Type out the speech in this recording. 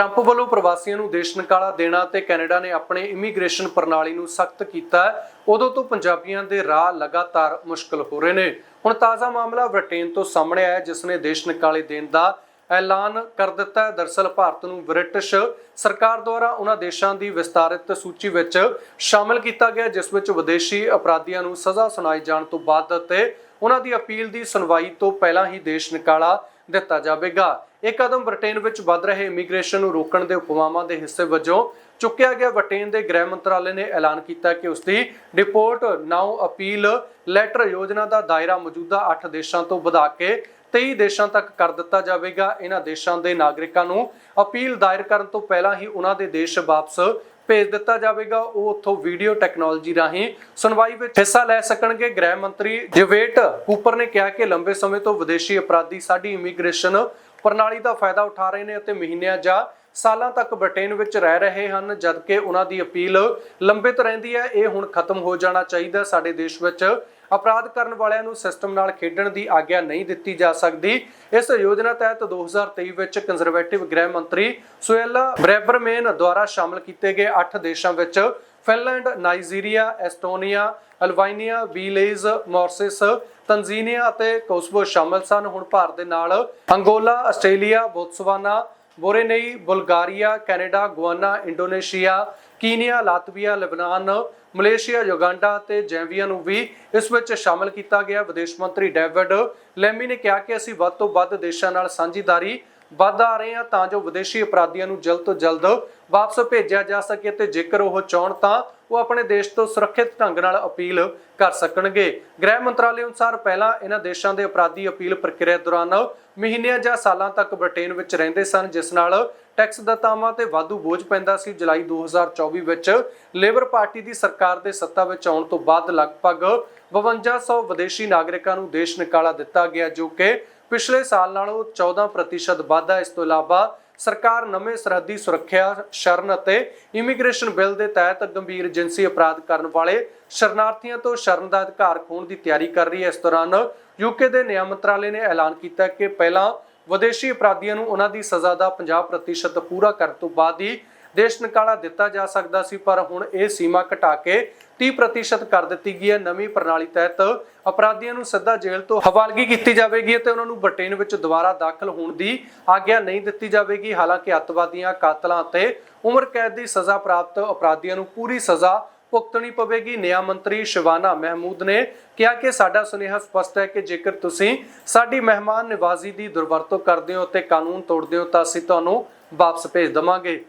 Trump ਵੱਲੋਂ ਪ੍ਰਵਾਸੀਆਂ ਨੂੰ ਦੇਸ਼ ਨਿਕਾਲਾ ਦੇਣਾ ਤੇ ਕੈਨੇਡਾ ਨੇ ਆਪਣੇ ਇਮੀਗ੍ਰੇਸ਼ਨ ਪ੍ਰਣਾਲੀ ਨੂੰ ਸਖਤ ਕੀਤਾ ਉਦੋਂ ਤੋਂ ਪੰਜਾਬੀਆਂ ਦੇ ਰਾਹ ਲਗਾਤਾਰ ਮੁਸ਼ਕਲ ਹੋ ਰਹੇ ਨੇ। ਹੁਣ ਤਾਜ਼ਾ ਮਾਮਲਾ ਬ੍ਰਿਟੇਨ ਤੋਂ ਸਾਹਮਣੇ ਆਇਆ ਜਿਸ ਨੇ ਦੇਸ਼ ਨਿਕਾਲੇ ਦੇਣ ਦਾ ਐਲਾਨ ਕਰ ਦਿੱਤਾ ਹੈ। ਦਰਸਲ ਭਾਰਤ ਨੂੰ ਬ੍ਰਿਟਿਸ਼ ਸਰਕਾਰ ਦੁਆਰਾ ਉਹਨਾਂ ਦੇਸ਼ਾਂ ਦੀ ਵਿਸਤਾਰਿਤ ਸੂਚੀ ਵਿੱਚ ਸ਼ਾਮਲ ਕੀਤਾ ਗਿਆ, ਜਿਸ ਵਿੱਚ ਵਿਦੇਸ਼ੀ ਅਪਰਾਧੀਆਂ ਨੂੰ ਸਜ਼ਾ ਸੁਣਾਈ ਜਾਣ ਤੋਂ ਬਾਅਦ ਅਤੇ ਉਹਨਾਂ ਦੀ ਅਪੀਲ ਦੀ ਸੁਣਵਾਈ ਤੋਂ ਪਹਿਲਾਂ ਹੀ ਦੇਸ਼ ਨਿਕਾਲਾ ਦਿੱਤਾ ਜਾਵੇਗਾ। ਇਹ ਕਦਮ ਬ੍ਰਿਟੇਨ ਵਿੱਚ ਵੱਧ ਰਹੇ ਇਮੀਗ੍ਰੇਸ਼ਨ ਨੂੰ ਰੋਕਣ ਦੇ ਉਪਾਵਾਂ ਦੇ ਹਿੱਸੇ ਵਜੋਂ ਚੁੱਕਿਆ ਗਿਆ। ਬ੍ਰਿਟੇਨ ਦੇ ਗ੍ਰਹਿ ਮੰਤਰਾਲੇ ਨੇ ਐਲਾਨ ਕੀਤਾ ਕਿ ਉਸ ਦੀ ਡਿਪੋਰਟ ਨਾਓ ਅਪੀਲ ਲੈਟਰ ਯੋਜਨਾ ਦਾ ਦਾਇਰਾ ਮੌਜੂਦਾ 8 ਦੇਸ਼ਾਂ ਤੋਂ ਵਧਾ ਕੇ 23 ਦੇਸ਼ਾਂ ਤੱਕ ਕਰ ਦਿੱਤਾ ਜਾਵੇਗਾ। ਇਹਨਾਂ ਦੇਸ਼ਾਂ ਦੇ ਨਾਗਰਿਕਾਂ ਨੂੰ ਅਪੀਲ ਦਾਇਰ ਕਰਨ ਤੋਂ ਪਹਿਲਾਂ ਹੀ ਉਹਨਾਂ ਦੇ ਦੇਸ਼ ਵਾਪਸ ਭੇਜ ਦਿੱਤਾ ਜਾਵੇਗਾ। ਉਹ ਉੱਥੋਂ ਵੀਡੀਓ ਟੈਕਨੋਲੋਜੀ ਰਾਹੀਂ ਸੁਣਵਾਈ ਵਿੱਚ ਹਿੱਸਾ ਲੈ ਸਕਣਗੇ। ਗ੍ਰਹਿ ਮੰਤਰੀ ਡਿਵੇਟ ਕੂਪਰ ਨੇ ਕਿਹਾ ਕਿ ਲੰਬੇ ਸਮੇਂ ਤੋਂ ਵਿਦੇਸ਼ੀ ਅਪਰਾਧੀ ਸਾਡੀ ਇਮੀਗ੍ਰੇਸ਼ਨ ਪ੍ਰਣਾਲੀ ਦਾ ਫਾਇਦਾ ਉਠਾ ਰਹੇ ਨੇ ਅਤੇ ਮਹੀਨਿਆਂ ਜਾਂ ਸਾਲਾਂ ਤੱਕ ਬ੍ਰਿਟੇਨ ਵਿੱਚ ਰਹਿ ਰਹੇ ਹਨ, ਜਦਕਿ ਉਹਨਾਂ ਦੀ ਅਪੀਲ ਲੰਬਿਤ ਰਹਿੰਦੀ ਹੈ। ਇਹ ਹੁਣ ਖਤਮ ਹੋ ਜਾਣਾ ਚਾਹੀਦਾ। ਸਾਡੇ ਦੇਸ਼ ਵਿੱਚ ਅਪਰਾਧ ਕਰਨ ਵਾਲਿਆਂ ਨੂੰ ਸਿਸਟਮ ਨਾਲ ਖੇਡਣ ਦੀ ਆਗਿਆ ਨਹੀਂ ਦਿੱਤੀ ਜਾ ਸਕਦੀ। ਇਸ ਯੋਜਨਾ ਤਹਿਤ 2023 ਵਿੱਚ ਕੰਜ਼ਰਵੇਟਿਵ ਗ੍ਰਹਿ ਮੰਤਰੀ ਸੁਏਲਾ ਬ੍ਰੈਬਰਮੇਨ ਦੁਆਰਾ ਸ਼ਾਮਲ ਕੀਤੇ ਗਏ 8 ਦੇਸ਼ਾਂ ਵਿੱਚ Finland, Nigeria, Estonia ਅਲਵਾਈਨੀਆ Belize, Mauritius, Tanzania ਅਤੇ ਕੋਸਵੋ ਸ਼ਾਮਲ ਸਨ। ਹੁਣ ਭਾਰਤ ਦੇ ਨਾਲ Angola, Australia, Botswana, Brunei, Bulgaria, Canada, Guyana, Indonesia, Kenya, Latvia, Lebanon Malaysia, Uganda ਤੇ ਜੈਂਵੀਆ ਨੂੰ ਵੀ ਇਸ ਵਿੱਚ ਸ਼ਾਮਲ ਕੀਤਾ ਗਿਆ। ਵਿਦੇਸ਼ ਮੰਤਰੀ ਡੇਵਿਡ ਲੈਮੀ ਨੇ ਕਿਹਾ ਕਿ ਅਸੀਂ ਵੱਧ ਤੋਂ ਵੱਧ ਦੇਸ਼ਾਂ ਨਾਲ ਸਾਂਝੀਦਾਰੀ ਵੱਧ ਆ ਰਹੇ ਹਾਂ ਤਾਂ ਜੋ ਵਿਦੇਸ਼ੀ ਅਪਰਾਧੀਆਂ ਨੂੰ ਜਲਦ ਤੋਂ ਜਲਦ ਵਾਪਸ ਭੇਜਿਆ ਜਾ ਸਕੇ ਤੇ ਜੇਕਰ ਉਹ ਚਾਹਣ ਤਾਂ ਉਹ ਆਪਣੇ ਦੇਸ਼ ਤੋਂ ਸੁਰੱਖਿਅਤ ਢੰਗ ਨਾਲ ਅਪੀਲ ਕਰ ਸਕਣਗੇ। ਗ੍ਰਹਿ ਮੰਤਰਾਲੇ ਅਨੁਸਾਰ ਪਹਿਲਾਂ ਇਹਨਾਂ ਦੇਸ਼ਾਂ ਦੇ ਅਪਰਾਧੀ ਅਪੀਲ ਪ੍ਰਕਿਰਿਆ ਦੌਰਾਨ ਮਹੀਨਿਆਂ ਜਾਂ ਸਾਲਾਂ ਤੱਕ ਬ੍ਰਿਟੇਨ ਵਿੱਚ ਰਹਿੰਦੇ ਸਨ, ਜਿਸ ਨਾਲ ਟੈਕਸ ਦਤਾਵਾਂ ਤੇ ਵਾਧੂ ਬੋਝ ਪੈਂਦਾ ਸੀ। ਜੁਲਾਈ 2024 ਵਿੱਚ ਲੇਬਰ ਪਾਰਟੀ ਦੀ ਸਰਕਾਰ ਦੇ ਸੱਤਾ ਵਿੱਚ ਆਉਣ ਤੋਂ ਬਾਅਦ ਲਗਭਗ 5200 ਵਿਦੇਸ਼ੀ ਨਾਗਰਿਕਾਂ ਨੂੰ ਦੇਸ਼ ਨਿਕਾਲਾ ਦਿੱਤਾ ਗਿਆ, ਜੋ ਕਿ ਪਿਛਲੇ ਸਾਲ ਨਾਲੋਂ 14% ਵਾਧਾ ਇਸ ਤੋਂ ਇਲਾਵਾ ਸਰਕਾਰ ਨਵੇਂ ਸਰਹੱਦੀ ਸੁਰੱਖਿਆ ਸ਼ਰਨ ਅਤੇ ਇਮੀਗ੍ਰੇਸ਼ਨ ਬਿੱਲ ਦੇ ਤਹਿਤ ਗੰਭੀਰ ਜਿੰਸੀ ਅਪਰਾਧ ਕਰਨ ਵਾਲੇ ਸ਼ਰਨਾਰਥੀਆਂ ਤੋਂ ਸ਼ਰਨ ਦਾ ਅਧਿਕਾਰ ਖੋਣ ਦੀ ਤਿਆਰੀ ਕਰ ਰਹੀ ਹੈ। ਇਸ ਦੌਰਾਨ ਯੂਕੇ ਦੇ ਨਿਆਂ ਮੰਤਰਾਲੇ ਨੇ ਐਲਾਨ ਕੀਤਾ ਕਿ ਪਹਿਲਾਂ ਵਿਦੇਸ਼ੀ ਅਪਰਾਧੀਆਂ ਨੂੰ ਉਹਨਾਂ ਦੀ ਸਜ਼ਾ ਦਾ 50% ਪੂਰਾ ਕਰਨ ਤੋਂ ਬਾਅਦ ਹੀ ਦੇਸ਼ ਨਿਕਾਲਾ ਦਿੱਤਾ ਜਾ ਸਕਦਾ ਸੀ, ਪਰ ਹੁਣ ਇਹ ਸੀਮਾ ਘਟਾ ਕੇ 30% ਕਰ ਦਿੱਤੀ ਗਈ ਹੈ। ਨਵੀਂ ਪ੍ਰਣਾਲੀ ਤਹਿਤ ਅਪਰਾਧੀਆਂ ਨੂੰ ਸਿੱਧਾ ਜੇਲ੍ਹ ਤੋਂ ਹਵਾਲਗੀ ਕੀਤੀ ਜਾਵੇਗੀ ਤੇ ਉਹਨਾਂ ਨੂੰ ਬ੍ਰਿਟੇਨ ਵਿੱਚ ਦੁਬਾਰਾ ਦਾਖਲ ਹੋਣ ਦੀ ਆਗਿਆ ਨਹੀਂ ਦਿੱਤੀ ਜਾਵੇਗੀ। ਹਾਲਾਂਕਿ ਅੱਤਵਾਦੀਆਂ, ਕਾਤਲਾਂ ਅਤੇ ਉਮਰ ਕੈਦ ਦੀ ਸਜ਼ਾ ਪ੍ਰਾਪਤ ਅਪਰਾਧੀਆਂ ਨੂੰ ਪੂਰੀ ਸਜ਼ਾ ਭੁਗਤਣੀ ਪਵੇਗੀ। ਨਿਆਂ ਮੰਤਰੀ ਸ਼ਿਵਾਨਾ ਮਹਿਮੂਦ ਨੇ ਕਿਹਾ ਕਿ ਸਾਡਾ ਸੁਨੇਹਾ ਸਪਸ਼ਟ ਹੈ ਕਿ ਜੇਕਰ ਤੁਸੀਂ ਸਾਡੀ ਮਹਿਮਾਨ ਨਿਵਾਜ਼ੀ ਦੀ ਦੁਰਵਰਤੋਂ ਕਰਦੇ ਹੋ ਤੇ ਕਾਨੂੰਨ ਤੋੜਦੇ ਹੋ ਤਾਂ ਅਸੀਂ ਤੁਹਾਨੂੰ ਵਾਪਸ ਭੇਜ ਦਵਾਂਗੇ।